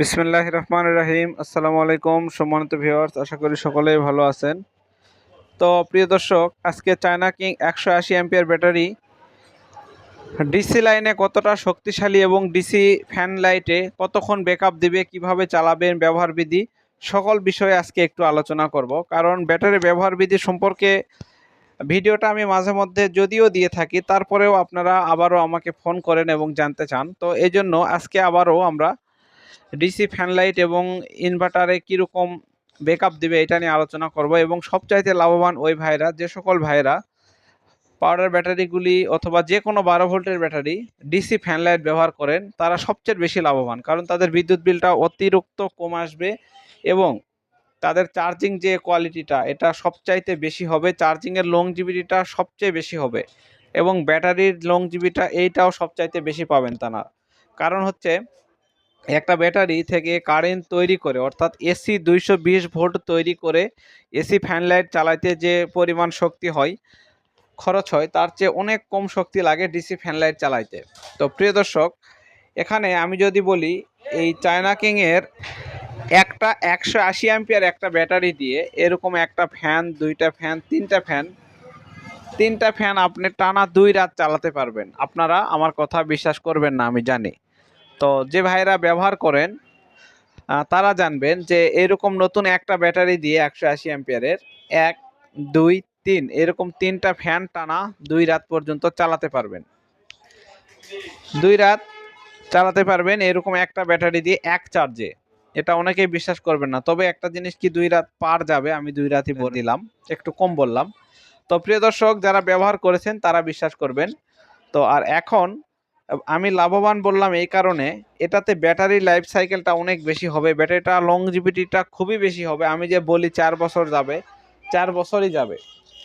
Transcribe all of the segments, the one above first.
বিসমিল্লাহ রহমান রাহিম। আসসালামু আলাইকুম, সম্মানিত ভিউয়ার্স আশা করি সকলেই ভালো আছেন। তো প্রিয় দর্শক, আজকে চায়না কিং একশো আশি অ্যাম্পিয়ার ব্যাটারি ডিসি লাইনে কতটা শক্তিশালী এবং ডিসি ফ্যান লাইটে কতক্ষণ ব্যাকআপ দিবে, কীভাবে চালাবেন, ব্যবহার বিধি সকল বিষয়ে আজকে একটু আলোচনা করব। কারণ ব্যাটারি ব্যবহার বিধি সম্পর্কে ভিডিওটা আমি মাঝে মধ্যে যদিও দিয়ে থাকি, তারপরেও আপনারা আবারও আমাকে ফোন করেন এবং জানতে চান। তো এই জন্য আজকে আবারও আমরা ডিসি ফ্যান লাইট এবং ইনভার্টারে কীরকম ব্যাকআপ দেবে এটা নিয়ে আলোচনা করব এবং সবচাইতে লাভবান ওই ভাইরা, যে সকল ভাইরা পাওয়ার ব্যাটারিগুলি অথবা যে কোনো বারো ভোল্টের ব্যাটারি ডিসি ফ্যান লাইট ব্যবহার করেন, তারা সবচেয়ে বেশি লাভবান। কারণ তাদের বিদ্যুৎ বিলটা অতিরিক্ত কম আসবে এবং তাদের চার্জিং যে কোয়ালিটিটা, এটা সবচাইতে বেশি হবে। চার্জিংয়ের লংজিবিলিটিটা সবচেয়ে বেশি হবে এবং ব্যাটারির লংজিবিটা এইটাও সবচাইতে বেশি পাবেন তারা। কারণ হচ্ছে একটা ব্যাটারি থেকে কারেন্ট তৈরি করে, অর্থাৎ এসি দুইশো বিশ ভোল্ট তৈরি করে এসি ফ্যান লাইট চালাইতে যে পরিমাণ শক্তি হয়, খরচ হয়, তার চেয়ে অনেক কম শক্তি লাগে ডিসি ফ্যান লাইট চালাইতে। তো প্রিয় দর্শক, এখানে আমি যদি বলি, এই চায়না কিংয়ের একটা একশো আশি অ্যাম্পিয়ার একটা ব্যাটারি দিয়ে এরকম একটা ফ্যান দুইটা ফ্যান তিনটা ফ্যান তিনটা ফ্যান আপনি টানা দুই রাত চালাতে পারবেন। আপনারা আমার কথা বিশ্বাস করবেন না, আমি জানি। তো যে ভাইরা ব্যবহার করেন তারা জানবেন যে এরকম নতুন একটা ব্যাটারি দিয়ে একশো আশি অ্যাম্পিয়ারের এক, দুই, তিন, এরকম তিনটা ফ্যান টানা দুই রাত পর্যন্ত চালাতে পারবেন। দুই রাত চালাতে পারবেন এরকম একটা ব্যাটারি দিয়ে এক চার্জে। এটা অনেকেই বিশ্বাস করবেন না। তবে একটা জিনিস কি দুই রাত পার যাবে, আমি দুই রাতই বলে দিলাম, একটু কম বললাম। তো প্রিয় দর্শক, যারা ব্যবহার করেছেন তারা বিশ্বাস করবেন। তো আর এখন আমি লাভবান বললাম এই কারণে। এটাতে ব্যাটারি লাইফ সাইকেলটা অনেক বেশি হবে, ব্যাটারিটা লংজিভিটিটা খুবই বেশি হবে। আমি যে বলি চার বছর যাবে, চার বছরই যাবে।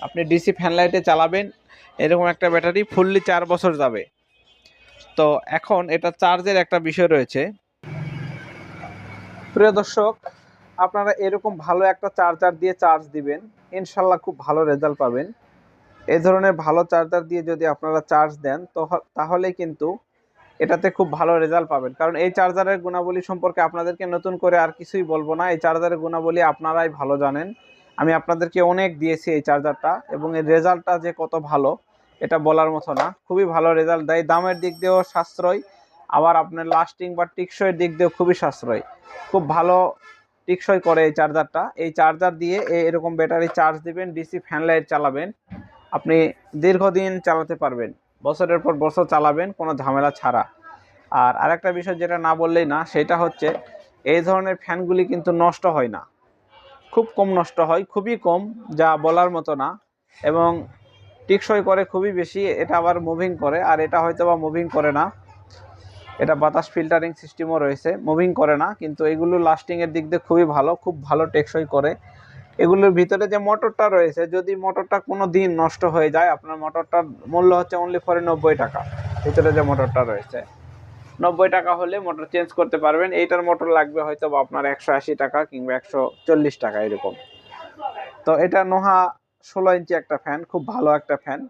আপনি ডিসি ফ্যান লাইটে চালাবেন, এরকম একটা ব্যাটারি ফুললি চার বছর যাবে। তো এখন এটা চার্জের একটা বিষয় রয়েছে। প্রিয় দর্শক, আপনারা এরকম ভালো একটা চার্জার দিয়ে চার্জ দিবেন, ইনশাল্লাহ খুব ভালো রেজাল্ট পাবেন। এই ধরনের ভালো চার্জার দিয়ে যদি আপনারা চার্জ দেন তো তাহলে কিন্তু এটাতে খুব ভালো রেজাল্ট পাবেন। কারণ এই চার্জারের গুণাবলী সম্পর্কে আপনাদেরকে নতুন করে আর কিছুই বলব না। এই চার্জারের গুণাবলী আপনারাই ভালো জানেন। আমি আপনাদেরকে অনেক দিয়েছি এই চার্জারটা এবং এর রেজাল্টটা যে কত ভালো, এটা বলার মতো না। খুবই ভালো রেজাল্ট দেয়। দামের দিক দিয়েও সাশ্রয়, আবার আপনার লাস্টিং বা টিকসইয়ের দিক দিয়েও খুবই সাশ্রয়। খুব ভালো টিকসই করে এই চার্জারটা এই চার্জার দিয়ে এ- এরকম ব্যাটারি চার্জ দিবেন ডিসি ফ্যান লাইট চালাবেন। আপনি দীর্ঘদিন চালাতে পারবেন, বছরের পর বছর চালাবেন, কোনো ঝামেলা ছাড়া। আর আরেকটা বিষয় যেটা না বললেই না, সেটা হচ্ছে এই ধরনের ফ্যানগুলি কিন্তু নষ্ট হয় না। খুব কম নষ্ট হয়, খুবই কম, যা বলার মতো না। এবং টিকসই করে খুবই বেশি, এটা আবার মুভিং করে, আর এটা হয়তো বা মুভিং করে না। এটা বাতাস ফিল্টারিং সিস্টেমও রয়েছে মুভিং করে না, কিন্তু এগুলো লাস্টিংয়ের দিক দিয়ে খুবই ভালো, খুব ভালো টেকসই করে। এগুলোর ভিতরে যে মোটরটা রয়েছে, যদি মোটরটা কোনো দিন নষ্ট হয়ে যায়, আপনার মোটরটার মূল্য হচ্ছে অনলি ফরে নব্বই টাকা। ভিতরে যে মোটরটা রয়েছে, নব্বই টাকা হলে মোটর চেঞ্জ করতে পারবেন। এইটার মোটর লাগবে হয়তো বা আপনার একশো আশি টাকা কিংবা একশো চল্লিশ টাকা এরকম। তো এটা নোহা ষোলো ইঞ্চি একটা ফ্যান খুব ভালো একটা ফ্যান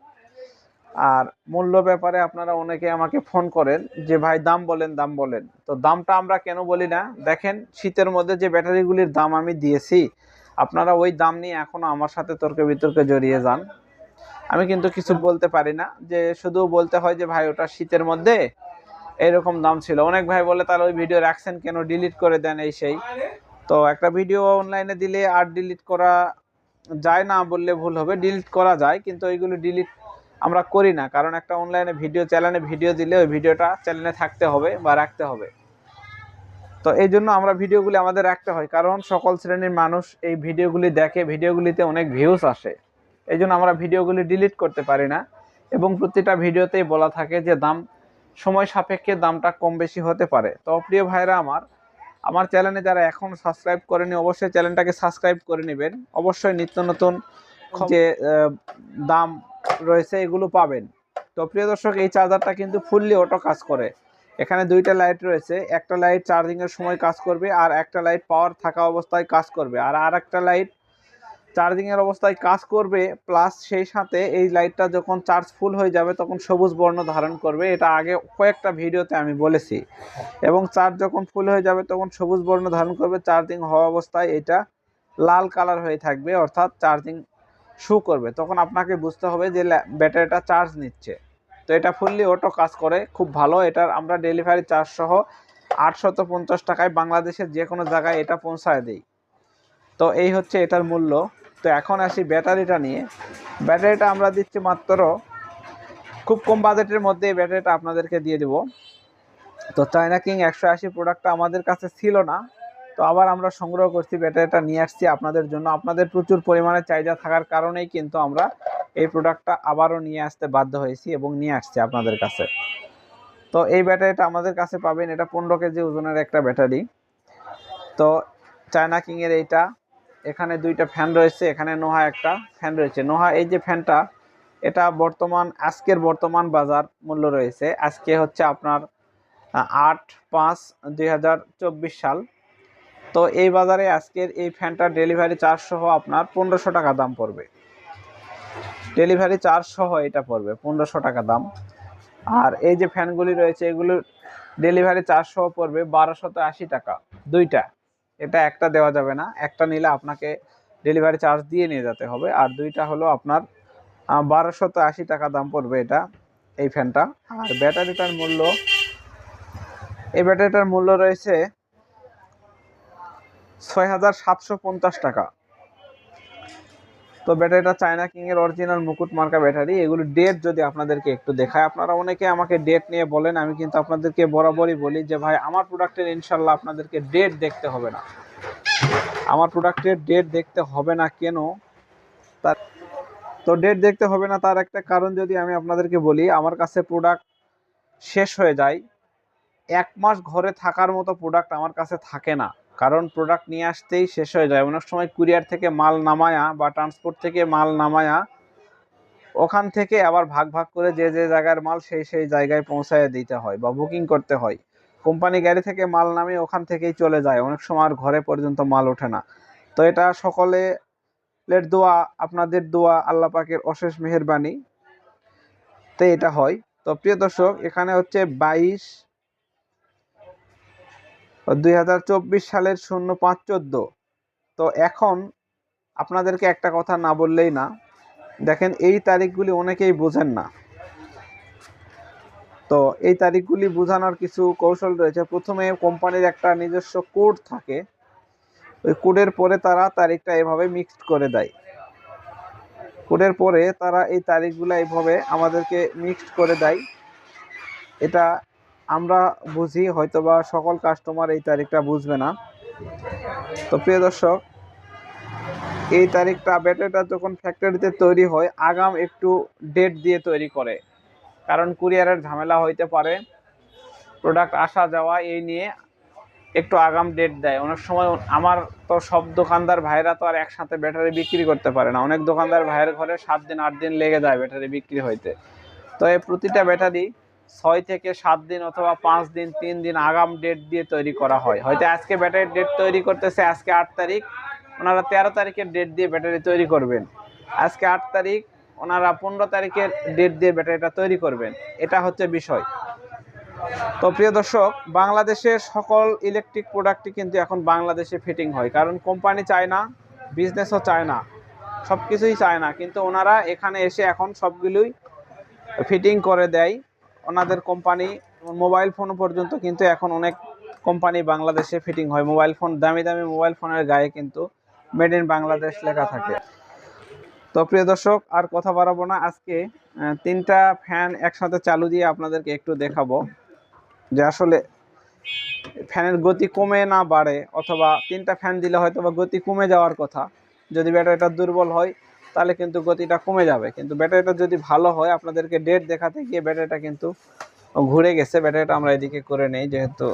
আর মূল্য ব্যাপারে আপনারা অনেকে আমাকে ফোন করেন যে, ভাই, দাম বলেন দাম বলেন। তো দামটা আমরা কেন বলি না? দেখেন, শীতের মধ্যে যে ব্যাটারিগুলির দাম আমি দিয়েছি আপনারা ওই দাম নিয়ে এখনও আমার সাথে তর্কে বিতর্কে জড়িয়ে যান। আমি কিন্তু কিছু বলতে পারি না, যে শুধু বলতে হয় যে, ভাই, ওটা শীতের মধ্যে এরকম দাম ছিল। অনেক ভাই বলে, তাহলে ওই ভিডিও রাখছেন কেন? ডিলিট করে দেন এই সেই। তো একটা ভিডিও অনলাইনে দিলে আর ডিলিট করা যায় না বললে ভুল হবে। ডিলিট করা যায়, কিন্তু ওইগুলো ডিলিট আমরা করি না। কারণ একটা অনলাইনে ভিডিও চ্যানেলে ভিডিও দিলে ওই ভিডিওটা চ্যানেলে থাকতে হবে বা রাখতে হবে। তো এই জন্য আমরা ভিডিওগুলি আমাদের রাখতে হয় কারণ সকল শ্রেণির মানুষ এই ভিডিওগুলি দেখে ভিডিওগুলিতে অনেক ভিউজ আসে। এই জন্য আমরা ভিডিওগুলি ডিলিট করতে পারি না। এবং প্রতিটা ভিডিওতেই বলা থাকে যে দাম সময় সাপেক্ষে দামটা কম বেশি হতে পারে। তো প্রিয় ভাইরা আমার আমার চ্যানেলে যারা এখন সাবস্ক্রাইব করেনি অবশ্যই চ্যানেলটাকে সাবস্ক্রাইব করে নেবেন। অবশ্যই নিত্য নতুন যে দাম রয়েছে এগুলো পাবেন। তো প্রিয় দর্শক এই চার্জারটা কিন্তু ফুললি অটো কাজ করে। এখানে দুইটা লাইট রয়েছে, একটা লাইট চার্জিং এর সময় কাজ করবে আর একটা লাইট পাওয়ার থাকা অবস্থায় কাজ করবে। আর আর একটা লাইট চার্জিংয়ের অবস্থায় কাজ করবে প্লাস সেই সাথে এই লাইটটা যখন চার্জ ফুল হয়ে যাবে, তখন সবুজ বর্ণ ধারণ করবে। এটা আগে কয়েকটা ভিডিওতে আমি বলেছি। এবং চার্জ যখন ফুল হয়ে যাবে, তখন সবুজ বর্ণ ধারণ করবে। চার্জিং হওয়া অবস্থায় এটা লাল কালার হয়ে থাকবে, অর্থাৎ চার্জিং শু করবে। তখন আপনাকে বুঝতে হবে যে ব্যাটারিটা চার্জ নিচ্ছে। তো এটা ফুললি অটো কাজ করে, খুব ভালো। এটার আমরা ডেলিভারি চার্জ সহ আটশত পঞ্চাশ টাকায় বাংলাদেশের যে কোনো জায়গায় এটা পৌঁছায় দিই। তো এই হচ্ছে এটার মূল্য। তো এখন আসি ব্যাটারিটা নিয়ে। ব্যাটারিটা আমরা দিচ্ছি মাত্র খুব কম বাজেটের মধ্যে এই ব্যাটারিটা আপনাদেরকে দিয়ে দেবো। তো চায়না কিং একশো আশি প্রোডাক্টটা আমাদের কাছে ছিল না। তো আবার আমরা সংগ্রহ করছি ব্যাটারিটা, নিয়ে আসছি আপনাদের জন্য। আপনাদের প্রচুর পরিমাণে চাহিদা থাকার কারণেই কিন্তু আমরা এই প্রোডাক্টটা আবারও নিয়ে আসতে বাধ্য হয়েছি এবং নিয়ে আসছি আপনাদের কাছে। তো এই ব্যাটারিটা আমাদের কাছে পাবেন, এটা পনেরো কেজি ওজনের একটা ব্যাটারি। তো চায়না কিংয়ের এইটা, এখানে দুইটা ফ্যান রয়েছে, এখানে নোহা একটা ফ্যান রয়েছে। নোহা, এই যে ফ্যানটা এটা বর্তমান, আজকের বর্তমান বাজার মূল্য রয়েছে। আজকে হচ্ছে আপনার আট পাঁচ দুই সাল। তো এই বাজারে আজকের এই ফ্যানটার ডেলিভারি চার্জ সহ আপনার পনেরোশো টাকা দাম পড়বে। ডেলিভারি চার্জ সহ এটা পড়বে পনেরোশো টাকা দাম। আর এই যে ফ্যানগুলি রয়েছে এগুলোর ডেলিভারি চার্জ সহ পড়বে বারোশত আশি টাকা দুইটা। এটা একটা দেওয়া যাবে না একটা নিলে আপনাকে ডেলিভারি চার্জ দিয়ে নিয়ে যেতে হবে। আর দুইটা হলো আপনার বারোশত আশি টাকা দাম পড়বে এটা এই ফ্যানটা। আর ব্যাটারিটার মূল্য এই ব্যাটারিটার মূল্য রয়েছে ছয় হাজার সাতশো পঞ্চাশ টাকা। তো ব্যাটারিটা চায়না কিং এর অরিজিনাল মুকুট মার্কা ব্যাটারি। এগুলো ডেট যদি আপনাদেরকে একটু দেখায়, আপনারা অনেকে আমাকে ডেট নিয়ে বলেন, আমি কিন্তু আপনাদেরকে বরাবরই বলি যে, ভাই, আমার প্রোডাক্টের ইনশাল্লাহ আপনাদেরকে ডেট দেখতে হবে না। আমার প্রোডাক্টের ডেট দেখতে হবে না কেন? তার তো ডেট দেখতে হবে না তার একটা কারণ যদি আমি আপনাদেরকে বলি, আমার কাছে প্রোডাক্ট শেষ হয়ে যায়। এক মাস ঘরে থাকার মতো প্রোডাক্ট আমার কাছে থাকে না। কারণ প্রোডাক্ট নিয়ে আসতেই শেষ হয়ে যায়। অনেক সময় কুরিয়ার থেকে মাল নামায়া বা ট্রান্সপোর্ট থেকে মাল নামায়া ওখান থেকে আবার ভাগ ভাগ করে যে যে জায়গার মাল সেই সেই জায়গায় পৌঁছায় দিতে হয় বা বুকিং করতে হয়। কোম্পানি গাড়ি থেকে মাল নামে ওখান থেকেই চলে যায়। অনেক সময় আর ঘরে পর্যন্ত মাল ওঠে না। তো এটা সকলে লেট দোয়া, আপনাদের দোয়া, আল্লাহ পাকের অশেষ মেহেরবানি। তো এটা হয়। তো প্রিয় দর্শক, এখানে হচ্ছে বাইশ দুই হাজার চব্বিশ সালের শূন্য পাঁচ চোদ্দ। তো এখন আপনাদেরকে একটা কথা না বললেই না। দেখেন, এই তারিখগুলি অনেকেই বোঝেন না। তো এই তারিখগুলি বোঝানোর কিছু কৌশল রয়েছে। প্রথমে কোম্পানির একটা নিজস্ব কোড থাকে। ওই কোডের পরে তারা তারিখটা এভাবে মিক্সড করে দেয়। কোডের পরে তারা এই তারিখগুলো এইভাবে আমাদেরকে মিক্সড করে দেয়। এটা আমরা বুঝি, হয়তোবা সকল কাস্টমার এই তারিখটা বুঝবে না। তো প্রিয় দর্শক, এই তারিখটা ব্যাটারিটা যখন ফ্যাক্টরিতে তৈরি হয়, আগাম একটু ডেট দিয়ে তৈরি করে। কারণ কুরিয়ারের ঝামেলা হইতে পারে প্রোডাক্ট আসা যাওয়া এই নিয়ে একটু আগাম ডেট দেয়। অনেক সময় আমার তো সব দোকানদার ভাইরা তো আর একসাথে ব্যাটারি বিক্রি করতে পারে না। অনেক দোকানদার ভাইয়ের ঘরে সাত দিন, আট দিন লেগে যায় ব্যাটারি বিক্রি হইতে। তো এই প্রতিটা ব্যাটারি ছয় থেকে সাত দিন অথবা পাঁচ দিন, তিন দিন আগাম ডেট দিয়ে তৈরি করা হয়। হয়তো আজকে ব্যাটারির ডেট তৈরি করতেছে, আজকে আট তারিখ। ওনারা তেরো তারিখের ডেট দিয়ে ব্যাটারি তৈরি করবেন। আজকে আট তারিখ, ওনারা পনেরো তারিখের ডেট দিয়ে ব্যাটারিটা তৈরি করবেন। এটা হচ্ছে বিষয়। তো প্রিয় দর্শক বাংলাদেশের সকল ইলেকট্রিক প্রোডাক্টই কিন্তু এখন বাংলাদেশে ফিটিং হয়। কারণ কোম্পানি চায় না বিজনেসও চায় না। সব কিছুই চায় না। কিন্তু ওনারা এখানে এসে এখন সবগুলোই ফিটিং করে দেয়। ওনাদের কোম্পানি মোবাইল ফোন পর্যন্ত কিন্তু এখন অনেক কোম্পানি বাংলাদেশে ফিটিং হয়। মোবাইল ফোন দামি দামি মোবাইল ফোনের গায়ে কিন্তু মেড ইন বাংলাদেশ লেখা থাকে। তো প্রিয় দর্শক, আর কথা বাড়াবো না। আজকে তিনটা ফ্যান একসাথে চালু দিয়ে আপনাদেরকে একটু দেখাবো যে আসলে ফ্যানের গতি কমে না বাড়ে, অথবা তিনটা ফ্যান দিলে হয়তো বা গতি কমে যাওয়ার কথা। যদি ব্যাটারিটা দুর্বল হয় তাহলে কিন্তু গতিটা কমে যাবে। কিন্তু ব্যাটারিটা যদি ভালো হয়, আপনাদেরকে ডেট দেখাতে গিয়ে ব্যাটারিটা কিন্তু ঘুরে গেছে। ব্যাটারিটা আমরা এদিকে করে নেই যেহেতু।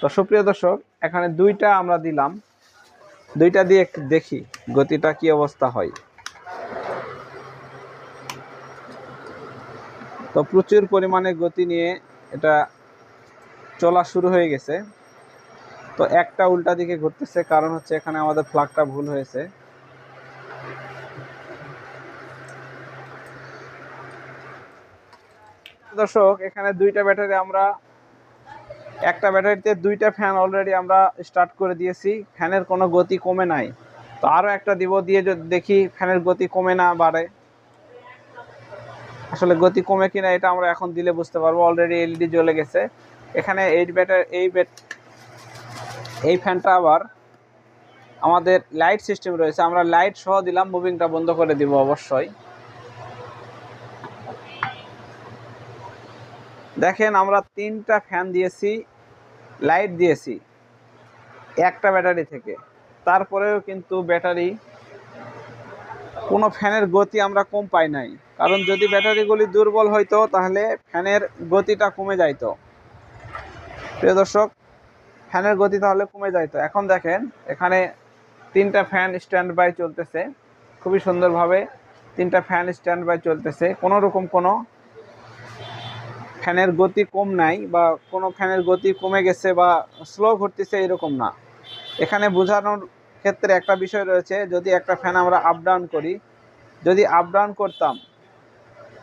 তো সুপ্রিয় দর্শক, এখানে দুইটা আমরা দিলাম। দুইটা দিয়ে দেখি গতিটা কি অবস্থা হয়। তো প্রচুর পরিমাণে গতি নিয়ে এটা চলা শুরু হয়ে গেছে। তো একটা উল্টা দিকে ঘুরতেছে, কারণ হচ্ছে এখানে আমাদের প্লাগটা ভুল হয়েছে। দর্শক, এখানে দুইটা ব্যাটারি আমরা, একটা ব্যাটারিতে দুইটা ফ্যান অলরেডি আমরা স্টার্ট করে দিয়েছি, ফ্যানের কোনো গতি কমে নাই। তো আরও একটা দিব, দিয়ে যদি দেখি ফ্যানের গতি কমে না বাড়ে। আসলে গতি কমে কিনা এটা আমরা এখন দিলে বুঝতে পারব অলরেডি এলইডি জ্বলে গেছে। এখানে এই ব্যাটার এই এই ফ্যানটা আবার আমাদের লাইট সিস্টেম রয়েছে। আমরা লাইট সহ দিলাম মুভিংটা বন্ধ করে দিব অবশ্যই। দেখেন, আমরা তিনটা ফ্যান দিয়েছি লাইট দিয়েছি, একটা ব্যাটারি থেকে। তারপরেও কিন্তু ব্যাটারি কোনো ফ্যানের গতি আমরা কম পাই নাই। কারণ যদি ব্যাটারিগুলি দুর্বল হইতো, তাহলে ফ্যানের গতিটা কমে যাইতো। প্রিয় দর্শক ফ্যানের গতি তাহলে কমে যাইতো এখন দেখেন, এখানে তিনটা ফ্যান স্ট্যান্ড বাই চলতেছে। খুবই সুন্দরভাবে তিনটা ফ্যান স্ট্যান্ড বাই চলতেছে। কোনো রকম কোনো ফ্যানের গতি কম নাই বা কোনো ফ্যানের গতি কমে গেছে বা স্লো ঘুরতেছে এরকম না। এখানে বোঝানোর ক্ষেত্রে একটা বিষয় রয়েছে, যদি একটা ফ্যান আমরা আপ ডাউন করি, যদি আপ ডাউন করতাম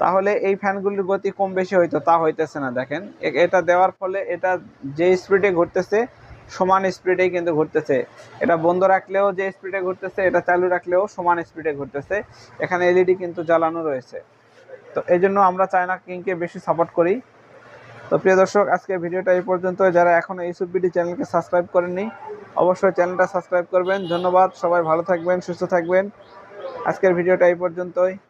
তাহলে এই ফ্যানগুলির গতি কম বেশি হইতো, তা হইতেছে না, দেখেন। এটা দেওয়ার ফলে এটা যে স্পিডে ঘুরতেছে, সমান স্পিডেই কিন্তু ঘুরতেছে। এটা বন্ধ রাখলেও যে স্পিডে ঘুরতেছে, এটা চালু রাখলেও সমান স্পিডে ঘুরতেছে। এখানে এলইডি কিন্তু জ্বালানো রয়েছে। তো এই জন্য আমরা চায়না কিংকে বেশি সাপোর্ট করি। তো প্রিয় দর্শক, আজকের ভিডিওটা এই পর্যন্ত। যারা এখনও ইউসুফ বিডি চ্যানেলকে সাবস্ক্রাইব করেননি, অবশ্যই চ্যানেলটা সাবস্ক্রাইব করবেন। ধন্যবাদ। সবাই ভালো থাকবেন, সুস্থ থাকবেন। আজকের ভিডিওটা এই পর্যন্তই।